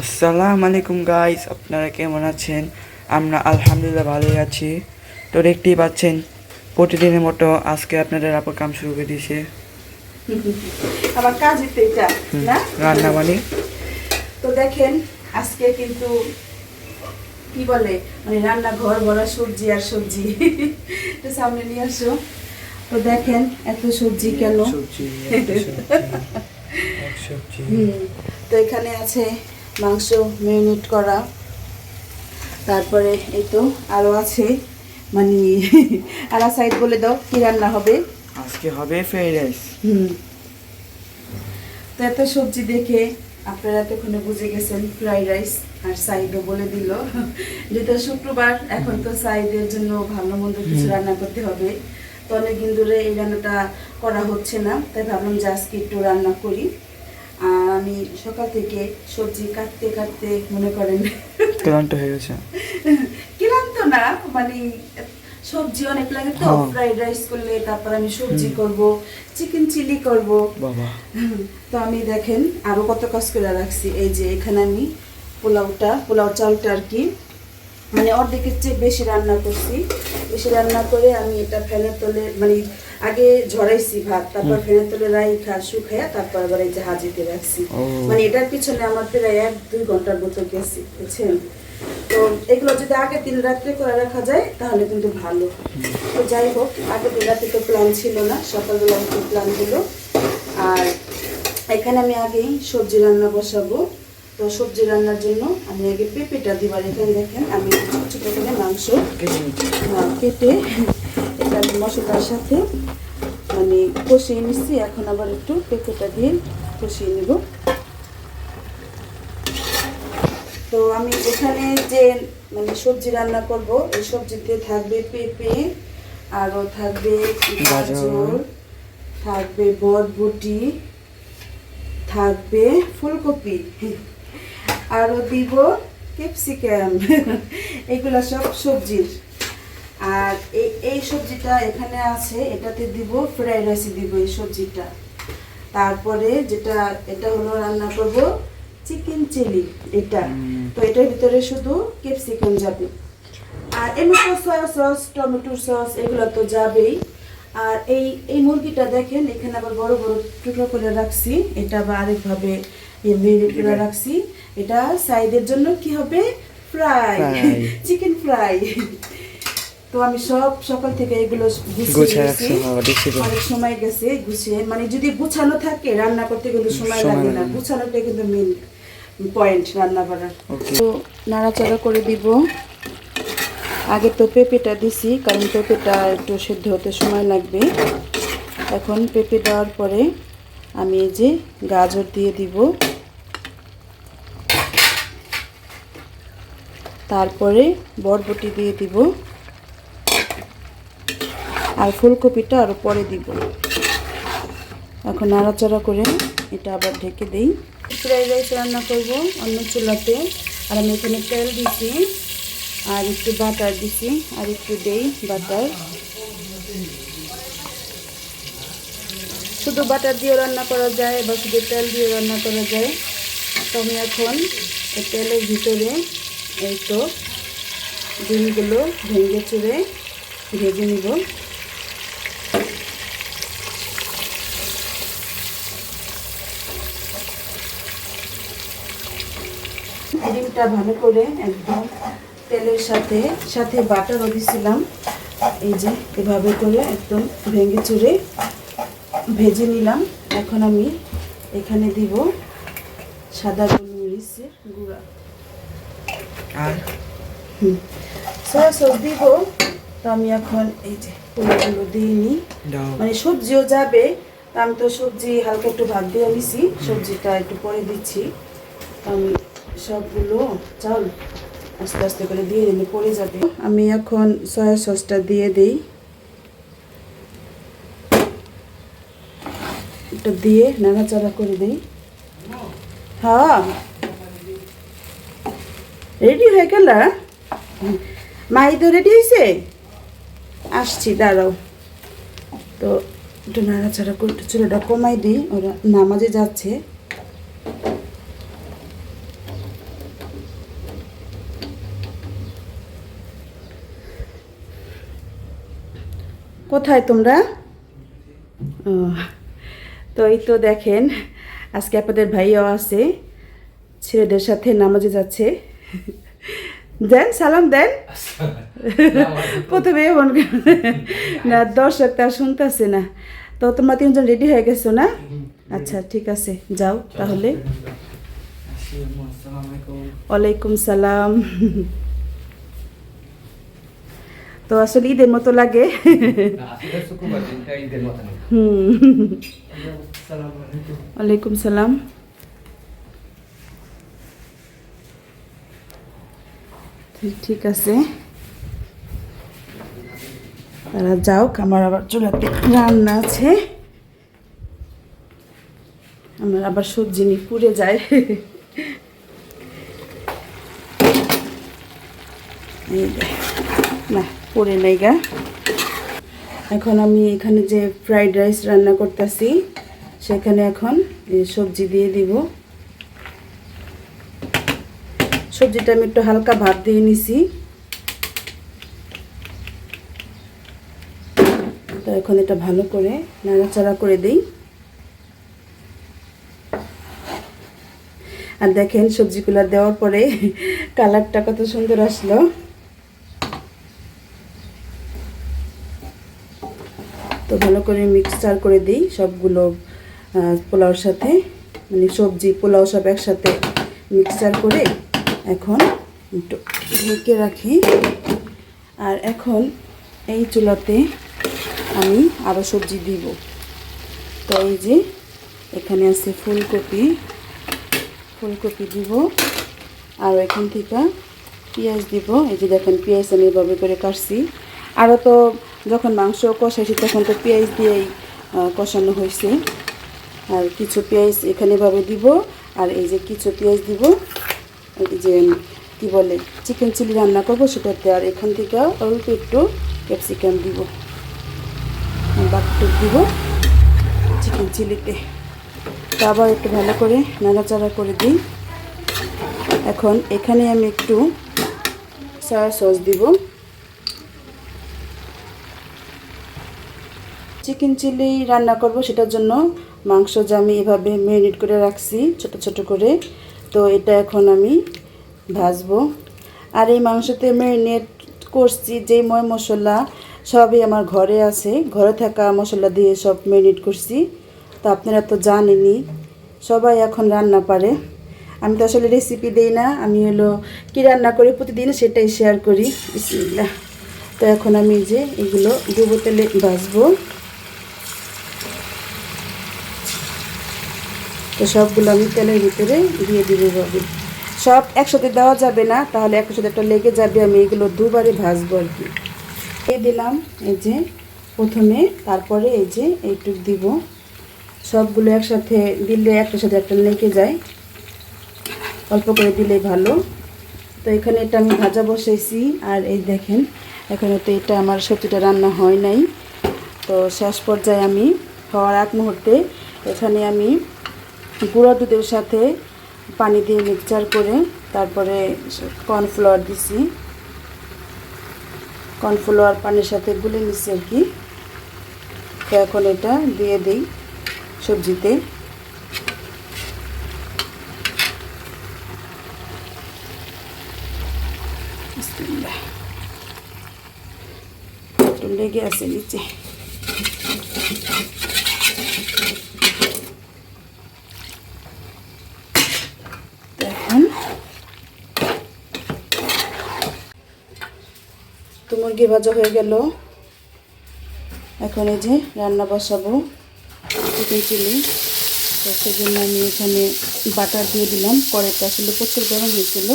আসসালামু আলাইকুম গাইস আপনারা কেমন আছেন? আমরা আলহামদুলিল্লাহ ভালোই আছি। তো দেখতেই পাচ্ছেন প্রতিদিনের মতো আজকে আপনাদের আপর কাম শুরু করে দিয়েছে। আমার কাজই তো এটা না? রান্না মানে তো দেখেন আজকে কিন্তু কি বলে মানে রান্না ঘর ভরা সবজি আর সবজি। তো সামনে নিয়ে আসো। তো দেখেন এত সবজি কেন? সবজি তো এখানে আছে মাংস ম্যারিনেট করা। তারপরে এই তো আরও আছে মানে আলা সাইড বলে দাও কি রান্না হবে? আজকে হবে ফ্রাইড রাইস হুম। তো এত সবজি দেখে আপনারা এতক্ষণে বুঝে গেছেন ফ্রাইড রাইস আর সাইডও বলে দিল। যেহেতু শুক্রবার এখন তো সাইডের জন্য ভালো মন্দ কিছু রান্না করতে হবে। তো অনেকদিন ধরে এই রান্নাটা করা হচ্ছে না তাই ভাবলাম যে আজকে একটু রান্না করি। আর আমি সকাল থেকে সবজি কাটতে কাটতে মনে করেন ক্লান্ত হয়ে গেছে। ক্লান্ত না মানে সবজি অনেক লাগে তো হ্যাঁ। ফ্রাইড রাইস করলে তারপর আমি সবজি করব চিকেন চিলি করব। বাবা। তো আমি দেখেন আরও কত কাজ করে রাখছি। এই যে এখানে আমি পোলাওটা পোলাও চালটা আর কি মানে অর্ধেকের চেয়ে বেশি রান্না করছি। বেশি রান্না করে আমি এটা ফ্যানের তলে মানে আগে ঝরাইছি ভাত তারপর। ফ্যানের তলে রাই খা শুকাইয়া তারপর আবার এই যে হাজিতে রাখছি। মানে এটার পিছনে আমার প্রায় এক দুই ঘণ্টার মতো গেছি বুঝছেন? তো এগুলো যদি আগের দিন রাত্রে করে রাখা যায় তাহলে কিন্তু ভালো। তো যাই হোক আগের দিন রাতে তো প্ল্যান ছিল না সকালবেলা একটু প্ল্যান হলো আর এখানে আমি আগেই সবজি রান্না বসাবো। তো সবজি রান্নার জন্য আমি আগে পেঁপেটা দিবার এখানে দেখেন আমি ছোট করে মাংস কেটে নিচ্ছি। আহ, কেটে এটা আমি মশলার সাথে মানে কষিয়ে নিচ্ছি এখন আবার একটু পেঁপেটা দিয়ে কষিয়ে নেব তো আমি এখানে যে মানে সবজি রান্না করব এই সবজিতে থাকবে পেঁপে আরও থাকবে গাজর। থাকবে বরবটি থাকবে ফুলকপি আরও দিব ক্যাপসিকাম এগুলো সব সবজির আর এই এই সবজিটা এখানে আছে এটাতে দিব ফ্রাইড রাইসে দিব এই সবজিটা। তারপরে যেটা এটা হলো রান্না করব চিকেন চিলি এটা। তো এটার ভিতরে শুধু ক্যাপসিকাম যাবে। আর এমনি তো সয়া সস টমেটোর সস এগুলো তো যাবেই। আর এই এই মুরগিটা দেখেন এখানে আবার বড় বড় টুকরো করে রাখছি। এটা আবার আরেকভাবে মেরিনেট করে রাখছি। এটা সাইডের জন্য কি হবে? ফ্রাই চিকেন ফ্রাই তো আমি সব সকাল থেকে এগুলো হ্যাঁ। অনেক সময় গেছে গুছিয়ে। মানে যদি গুছানো থাকে রান্না করতে কিন্তু সময় লাগে না। গুছানোটা কিন্তু মেন পয়েন্ট রান্না করার। তো নাড়াচাড়া করে দিব। আগে তো পেঁপেটা দিছি কারণ পেঁপেটা একটু সেদ্ধ হতে সময় লাগবে। এখন পেঁপে দেওয়ার পরে আমি এই যে গাজর দিয়ে দিব। তারপরে বরবটি দিয়ে দিব। আর ফুলকপিটা আরও পরে দিব। এখন নাড়াচাড়া করে এটা আবার ঢেকে দেই। ফ্রাইড রাইস রান্না করব অন্য চুলাতে। আর আমি এখানে তেল দিছি, আর একটু বাটার দিছি, আর একটু দেই বাটার। শুধু বাটার দিয়ে রান্না করা যায় বা শুধু তেল দিয়ে রান্না করা যায়। তো আমি এখন তেলের ভিতরে এই তো ডিমগুলো ভেঙে চুড়ে ভেজে নিব। ডিমটা ভালো করে একদম তেলের সাথে সাথে বাটারও দিছিলাম। এই যে এভাবে করে একদম ভেঙে চুড়ে ভেজে নিলাম। এখন আমি এখানে দিব সাদা গোলমরিচের গুঁড়া। আর? হুম। সয়া সস দিব। তো আমি এখন এই যে পোলাগুলো দিয়ে নিই। মানে সবজিও যাবে। আমি তো সবজি হালকা একটু ভাত দিয়ে নিছি। সবজিটা একটু পরে দিচ্ছি। তো আমি সবগুলো, চাল। আস্তে আস্তে করে দিয়ে দিলে পড়ে যাবে। আমি এখন সয়া সসটা দিয়ে দিই। এটা দিয়ে নাড়াচাড়া করে দিই। হ্যাঁ। রেডি হয়ে গেল? মাই তো রেডি হয়েছে আসছি, দাঁড়াও। তো একটু নাড়াচাড়া করে একটু চুলোটা কমাই দিই, ওরা নামাজে যাচ্ছে। কোথায় তোমরা? তো এই তো দেখেন আজকে আপনাদের ভাইয়াও আছে ছেলেদের সাথে নামাজে যাচ্ছে। দেন সালাম দেন। প্রথমে না দর্শক তা শুনতেছে না। তো তোমরা তিনজন রেডি হয়ে গেছো না? আচ্ছা ঠিক আছে যাও তাহলে। ওয়ালাইকুম সালাম। তো আসলে ঈদের মতো লাগে। হুম। ওয়ালাইকুম সালাম। ঠিক- আছে। তারা যাও আমার আবার চুলাতে রান্না আছে। আমার আবার সবজি নিয়ে পুড়ে যায়। না। পড়ে নাই গা। এখন আমি এখানে যে ফ্রাইড রাইস রান্না করতেছি, সেখানে এখন সবজি দিয়ে দিব। সবজিটা আমি একটু হালকা ভাত দিয়ে নিছি। তো এখন এটা ভালো করে নাড়াচাড়া করে দিই। আর দেখেন সবজিগুলো দেওয়ার পরে কালারটা কত সুন্দর আসলো। ভালো করে মিক্সচার করে দিই সবগুলো পোলাওর সাথে। মানে সবজি, পোলাও সব একসাথে মিক্সচার করে এখন একটু ঢেকে রাখি। আর এখন এই চুলাতে আমি আরও সবজি দিব। তো এই যে এখানে আছে ফুলকপি ফুলকপি দিব। আর এখান থেকে পেঁয়াজ দিব। এই যে দেখেন পেঁয়াজ আমি এভাবে করে কাটছি। আরও তো যখন মাংস কষাইছি তখন তো পেঁয়াজ দিয়েই কষানো হয়েছে। আর কিছু পেঁয়াজ এখানে এভাবে দিব, আর এই যে কিছু পেঁয়াজ দিব, এই যে, কি বলে চিকেন চিলি রান্না করব সেটাতে, আর এখান থেকে অল্প একটু ক্যাপসিকাম দিব। বাটটুক দিব চিকেন চিলিতে আবার একটু ভালো করে নাড়াচাড়া করে দিই। এখন এখানে আমি একটু সয়া সস দিব। চিকেন চিলি রান্না করব, সেটার জন্য মাংস যে আমি এভাবে ম্যারিনেট করে রাখছি, ছোট ছোট করে, তো এটা এখন আমি ভাজবো। আর এই মাংসতে ম্যারিনেট করছি যে ময় মশলা, সবই আমার ঘরে আছে। ঘরে থাকা মশলা দিয়ে সব ম্যারিনেট করছি। তো আপনারা তো জানেনই, সবাই এখন রান্না পারে। আমি তো আসলে রেসিপি দিই না, আমি হলো কী রান্না করি প্রতিদিন সেটাই শেয়ার করি। তো এখন আমি যে এগুলো ডুবো তেলে ভাজবো। তো সবগুলো আমি তেলের ভিতরে দিয়ে দিব ভাবে সব একসাথে দেওয়া যাবে না, তাহলে একসাথে একটা লেগে যাবে, আমি এগুলো দুবারে ভাজবো আর কি। এই দিলাম, এই যে প্রথমে, তারপরে এই যে এইটুক দিব। সবগুলো একসাথে দিলে একটার সাথে একটা লেগে যায়। অল্প করে দিলে ভালো। তো এখানে এটা আমি ভাজা বসাইছি আর এই দেখেন, এখানে তো এটা আমার সবজিটা রান্না হয় নাই। তো শেষ পর্যায়ে আমি হওয়ার এক মুহূর্তে এখানে আমি গুঁড়ো দুধের সাথে পানি দিয়ে মিক্সচার করে তারপরে কর্নফ্লাওয়ার দিছি। কর্নফ্লাওয়ার পানির সাথে গুলে নিচ্ছি আর কি। তো এখন এটা দিয়ে দিই সবজিতে। লেগে আছে নিচে তো এখন তো মুরগি ভাজা হয়ে গেল। এখন এই যে রান্না বসাবো চিকেন চিলি। তো সেজন্য আমি এখানে বাটার দিয়ে দিলাম। কড়াইটা আসলে প্রচুর গরম হয়েছিল।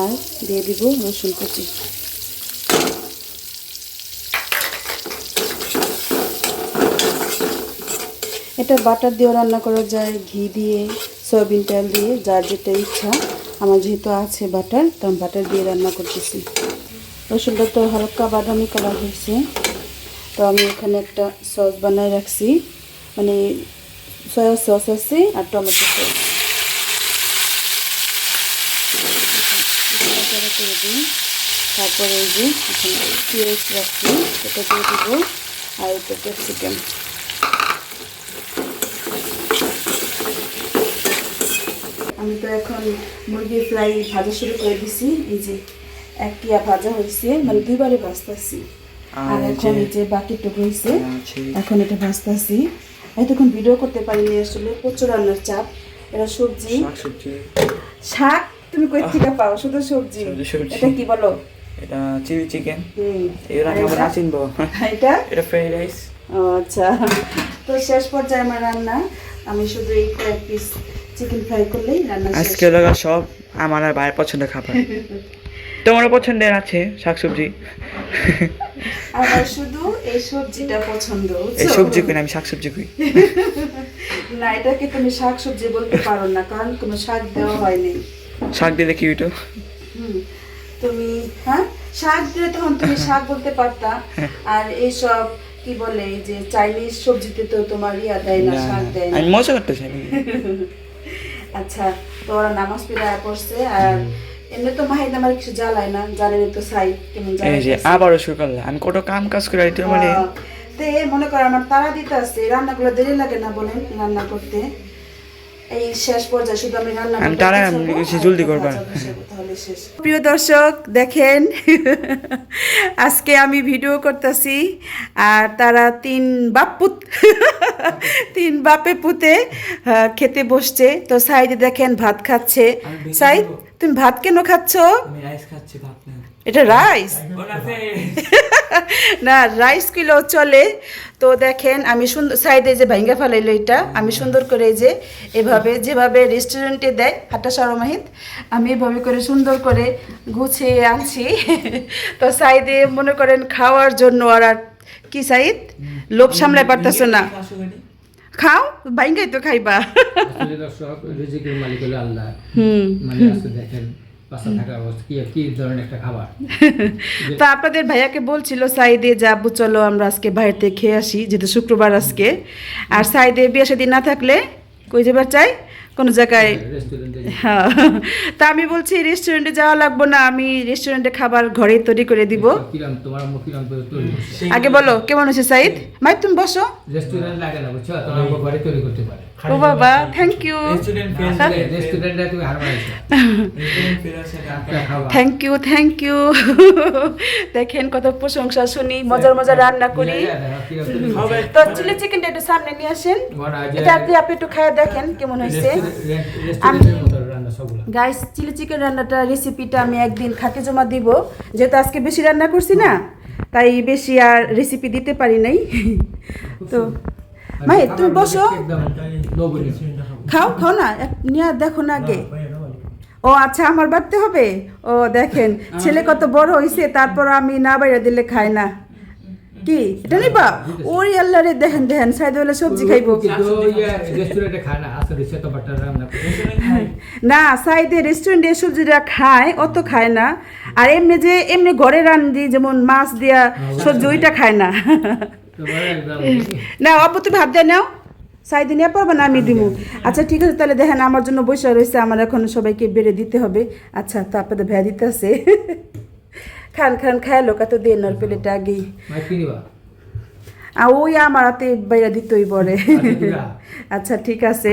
আর দিয়ে দিব রসুন কুচি। এটা বাটার দিয়েও রান্না করা যায়, ঘি দিয়ে, সয়াবিন তেল দিয়ে, যার যেটা ইচ্ছা। আমার যেহেতু আছে বাটার, তো আমি বাটার দিয়ে রান্না করতেছি। রসুনটা তো হালকা বাদামি কালার হয়েছে। তো আমি এখানে একটা সস বানাই রাখছি। মানে সয়া সস আছে আর টমেটো সস করে দিই। তারপরে এই যে এখানে পেঁয়াজ রাখছি, এটা দিয়ে দেবো। আর এটা ক্যাপসিকাম আমি তো এখন মুরগির ফ্রাই ভাজা শুরু করে দিছি। এই যে এক টিয়া ভাজা হয়েছে মানে দুইবারে ভাজতেছি। আর এখন যে- এই যে বাকিটুকু হয়েছে এখন এটা ভাজতেছি। এতক্ষণ ভিডিও করতে পারিনি আসলে প্রচুর রান্নার চাপ। এটা সবজি। শাক তুমি কই থেকে পাও? শুধু সবজি। এটা কি বলো? এটা চিলি চিকেন। আমরা এটা? না চিনবো। এটা? এটা ফ্রাইড রাইস। আচ্ছা। তো শেষ পর্যায়ে আমার রান্না। আমি শুধু এই কয়েক পিস চিকেন ফ্রাই করলেই রান্না আজকে লাগা সব আমার আর ভাইয়ের পছন্দের খাবার। তোমারও পছন্দের আছে শাকসবজি? আমার শুধু এই সবজিটা পছন্দ এই সবজি আমি শাকসবজি কই? না এটাকে তুমি শাক সবজি বলতে পারো না কারণ কোনো শাক দেওয়া হয়নি। শাক দিলে কি হইতো? তুমি হ্যাঁ? শাক দিলে তখন তুমি শাক বলতে পারতা। আর এইসব কি বলে যে চাইনিজ সবজিতে তো তোমার ইয়া দেয় না শাক দেয় না। আমি মজা করতেছি আমি আচ্ছা তো ওরা নামাজ পড়ে পড়ছে আর এমনি তো মাহিদ আমার কিছু জ্বালায় না জানেনি তো সাই কেমন এই জ্বালায় যে আবারও শুরু করলে আমি কত কাম কাজ করে মানে তে মনে করো আমার তারা দিতে আসছে রান্নাগুলো দেরি লাগে না বলেন রান্না করতে। এই শেষ পর্যায়ে শুধু আমি রান্না আমি জলদি করবা। শেষ। প্রিয় দর্শক দেখেন আজকে আমি ভিডিও করতেছি আর তারা তিন বাপুত তিন বাপে পুতে খেতে বসছে। তো সাইদে দেখেন ভাত খাচ্ছে। সাইদ তুমি ভাত কেন খাচ্ছ? আমি রাইস খাচ্ছি ভাত না এটা রাইস না রাইস কিলো চলে। তো দেখেন আমি সুন্দর সাইডে যে ভাইঙ্গা ফেলাইলো এটা আমি সুন্দর করে এই যে এভাবে যেভাবে রেস্টুরেন্টে দেয় হাটা সরমাহিত আমি এভাবে করে সুন্দর করে গুছিয়ে আনছি। তো সাইডে মনে করেন খাওয়ার জন্য আর আর কি সাইদ? লোভ সামলায় পারতেছো না। খাও ভাঙ্গাই তো খাইবা। হুম। মানে দেখেন বাসা থাকার অবস্থা। কি কি ধরনের একটা খাবার? তো আপনাদের ভাইয়াকে বলছিল সাইদে যে আব্বু চলো আমরা আজকে বাইরে থেকে খেয়ে আসি যেহেতু শুক্রবার আজকে। আর সাইদে বিয়ে সেদিন না থাকলে কই যাবার চাই? কোনো জায়গায় হ্যাঁ তা আমি বলছি রেস্টুরেন্টে যাওয়া লাগবো না আমি রেস্টুরেন্টে খাবার ঘরেই তৈরি করে দিব। আগে বলো কেমন হয়েছে সাইদ? মাই তুমি বসো। রেস্টুরেন্ট লাগে না বুঝছ? তোমার ঘরে তৈরি করতে পারে। ও বাবা thank you thank you thank you দেখেন কত প্রশংসা শুনি মজার মজার রান্না করি। ইয়া, দেখো কিরম তৈরি করছে। তো চিলি চিকেনটা একটু সামনে নিয়ে আসেন। হয় এটা আপনি আপনি একটু খায় দেখেন কেমন হয়েছে। রান্না গাইস চিলি চিকেন রান্নাটা রেসিপিটা আমি একদিন খাতে জমা দিব। যেহেতু আজকে বেশি রান্না করছি না তাই বেশি আর রেসিপি দিতে পারি নাই। তো মাই তুমি বসো। খাও খাও না নিয়ে দেখো না আগে। ও আচ্ছা আমার বাড়তে হবে? ও দেখেন ছেলে কত বড় হয়েছে তারপর আমি না বাইরে দিলে খাই না। কি? এটা নিবা? ওই আল্লাহ রে দেখেন দেখেন সাইদ বলে সবজি খাইবো। খায় না আসলে সে তো বাটার রান্না করে। না সাইডে রেস্টুরেন্টে সবজিটা খায় অত খায় না। আর এমনি যে এমনি ঘরে রান্ধি যেমন মাছ দিয়া সবজি ওইটা খায় না। না অপু তুমি ভাত দিয়ে নাও। সাইডে নিয়ে পারবে না আমি দিব। আচ্ছা ঠিক আছে তাহলে দেখেন আমার জন্য বসে রয়েছে আমার এখন সবাইকে বেড়ে দিতে হবে। আচ্ছা তো আপনাদের ভেয়া দিতে আছে খান খান খায় লোক এত দিয়ে নর প্লেটে আগেই। আর ওই আমার হাতে বাইরে দিতেই পরে। আচ্ছা, আচ্ছা ঠিক আছে।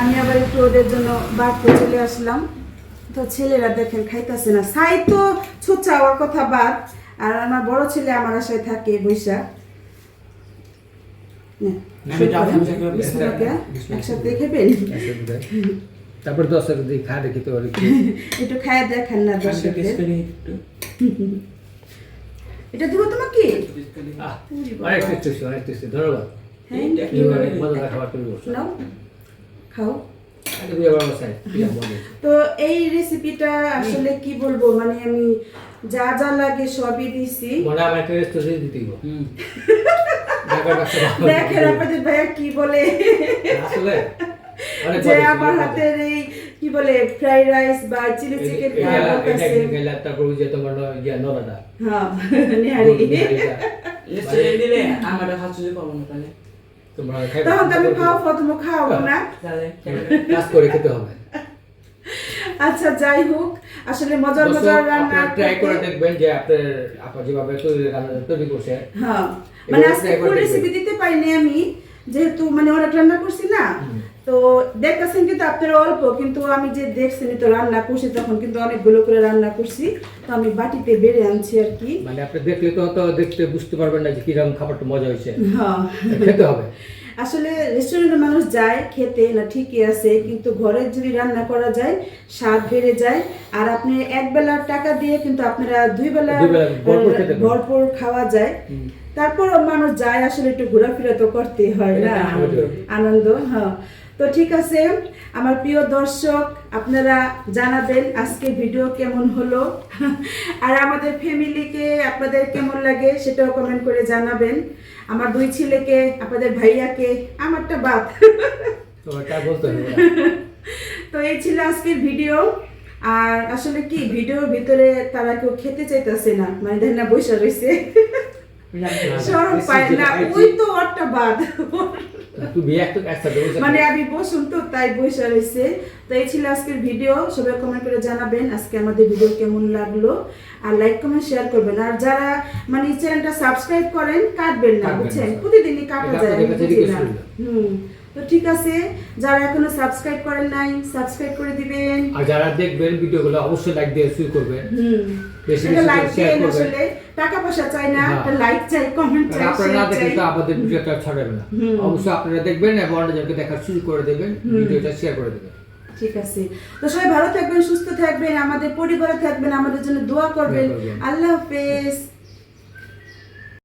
আমি আবার একটু ওদের জন্য বাড়তে চলে আসলাম। তো ছেলেরা দেখেন খাইতেছে না। সাই তো ছোচ্ছা ওর কথা বাদ। আর আমার বড় ছেলে আমার আশায় থাকে বৈশা নে, আমি শুরু করেন। ডাক্তার সাহেব বিসমিল্লাহ দিয়া, একসাথে খাবেন? তারপর দশের দিকে খা দেখি তো একটু খায় দেখেন না এটা দিব তোমাকে? অনেক টেস্টি টেস্টি। ধন্যবাদ হ্যাঁ খাও। কি তো এই রেসিপিটা আসলে কি বলব? মানে আমি যা যা লাগে সবই দিছি। মনে আমার একটা রেস্টুরেন্ট দিতেই দেখেন আপনাদের ভাইয়া কি বলে? আসলে যে আমার। হাতের এই কি বলে ফ্রাইড রাইস বা চিলি চিকেন খাওয়া বলতেছে তারপর ওই যে তোমার ইয়া। হ্যাঁ নিহারি। নিহারিটা। দিলে আমার খাচ্ছি পাবো না তাহলে। তখন তো আমি খাওয়া প্রথম খাওয়াবো না। কাজ করে খেতে হবে। আচ্ছা যাই হোক আসলে মজার মজার রান্না ট্রাই করে দেখবেন যে আপনার আপা যেভাবে তৈরি রান্না তৈরি করছে। হ্যাঁ। মানে আজকে দেখবেন। রেসিপি দিতে পারিনি আমি যেহেতু মানে ওরা রান্না করছি না তো দেখতেছেন কিন্তু আপনারা অল্প কিন্তু আমি যে দেখছেন তো রান্না করছি তখন কিন্তু অনেকগুলো করে রান্না করছি তো আমি বাটিতে বেড়ে আনছি আর কি। মানে আপনি দেখলে তো তো দেখতে বুঝতে পারবেন না যে কীরকম খাবারটা মজা হয়েছে। হ্যাঁ। খেতে হবে। আসলে রেস্টুরেন্টে মানুষ যায় খেতে না ঠিকই আছে কিন্তু ঘরের যদি রান্না করা যায় স্বাদ বেড়ে যায়। আর আপনি এক বেলার টাকা দিয়ে কিন্তু আপনারা দুই বেলা ভরপুর খাওয়া যায়। তারপর মানুষ যায় আসলে একটু ঘোরাফেরা তো করতে হয় না। আনন্দ হ্যাঁ। তো ঠিক আছে আমার প্রিয় দর্শক আপনারা জানাবেন আজকে ভিডিও কেমন হলো। আর আমাদের ফ্যামিলিকে আপনাদের কেমন লাগে সেটাও কমেন্ট করে জানাবেন। আমার দুই ছেলেকে আপনাদের ভাইয়াকে আমারটা বাদ। তো এই ছিল আজকের ভিডিও। আর আসলে কি ভিডিওর ভিতরে তারা কেউ খেতে চাইতেছে না মানে দেখেন না বসে রয়েছে। সরম পায় না ওই তো ওরটা বাদ। মানে আমি বসুন তো তাই বসে রয়েছে তো এই ছিল আজকের ভিডিও। সবাই কমেন্ট করে জানাবেন আজকে আমাদের ভিডিও কেমন লাগল। আর লাইক কমেন্ট শেয়ার করবেন। আর যারা মানে চ্যানেলটা সাবস্ক্রাইব করেন কাটবেন না বুঝছেন? প্রতিদিনই কাটা যায়। হুম। তো ঠিক আছে যারা এখনও সাবস্ক্রাইব করেন নাই সাবস্ক্রাইব করে দিবেন। আর যারা দেখবেন ভিডিওগুলো অবশ্যই লাইক দিয়ে শুরু করবেন। হুম। বেশি বেশি লাইক দেন করবেন। টাকা পয়সা চাই না হ্যাঁ। একটা লাইক চাই কমেন্ট চাই আপনারা না দেখলে তো আমাদের ভিডিওটা ছড়াবে না। অবশ্যই আপনারা দেখবেন এবং অন্যজনকে দেখা শুরু করে দেবেন ভিডিওটা শেয়ার করে দেবেন। ঠিক আছে। তো সবাই ভালো থাকবেন সুস্থ থাকবেন আমাদের পরিবারে থাকবেন আমাদের জন্য দোয়া করবেন। আল্লাহ হাফেজ।